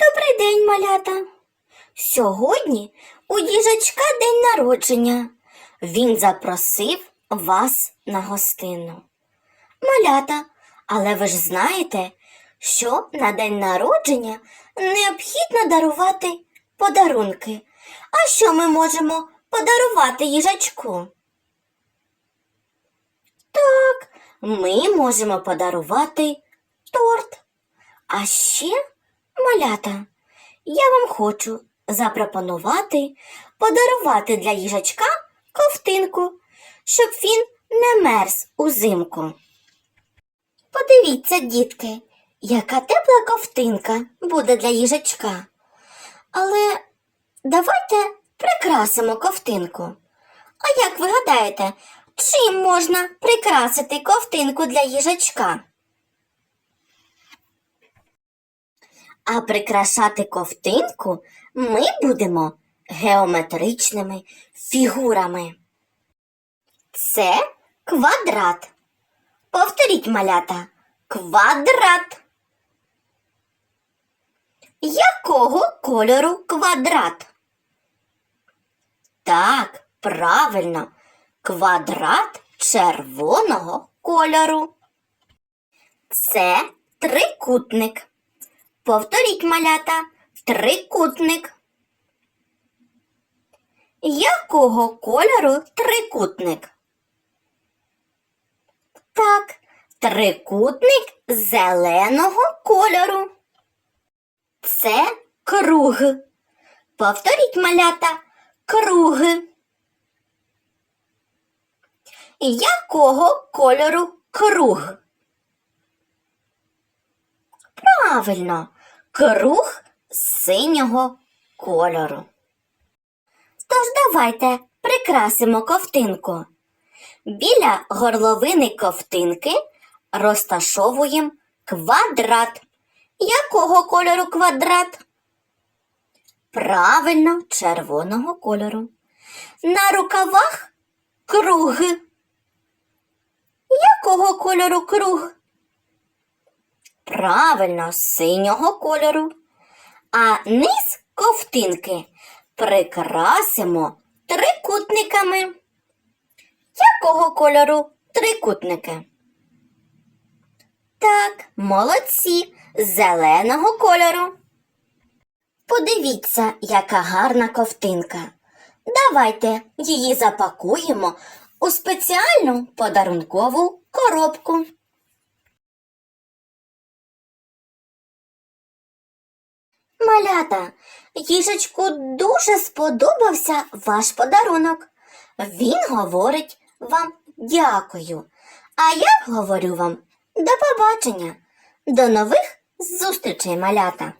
Добрий день, малята. Сьогодні у їжачка день народження. Він запросив вас на гостину. Малята, але ви ж знаєте, що на день народження необхідно дарувати подарунки. А що ми можемо подарувати їжачку? Так, ми можемо подарувати торт. А ще, малята, я вам хочу запропонувати подарувати для їжачка ковтинку, щоб він не мерз узимку. Подивіться, дітки, яка тепла ковтинка буде для їжачка. Але давайте прикрасимо ковтинку. А як ви гадаєте, чим можна прикрасити ковтинку для їжачка? А прикрашати ковтинку ми будемо геометричними фігурами. Це квадрат. Повторіть малята. Квадрат. Якого кольору квадрат? Так, правильно. Квадрат червоного кольору. Це трикутник. Повторіть малята. Трикутник. Якого кольору трикутник? Так, трикутник зеленого кольору. Це круг. Повторіть малята. Круг. Якого кольору круг? Правильно, круг синього кольору. Тож давайте прикрасимо ковтинку. Біля горловини ковтинки розташовуємо квадрат. Якого кольору квадрат? Правильно, червоного кольору. На рукавах круг. Якого кольору круг? Правильно, синього кольору. А низ ковтинки прикрасимо трикутниками. Якого кольору трикутники? Так, молодці, зеленого кольору. Подивіться, яка гарна ковтинка. Давайте її запакуємо у спеціальну подарункову коробку. Малята, їжечку дуже сподобався ваш подарунок. Він говорить вам дякую. А я говорю вам до побачення, до нових зустрічей, малята.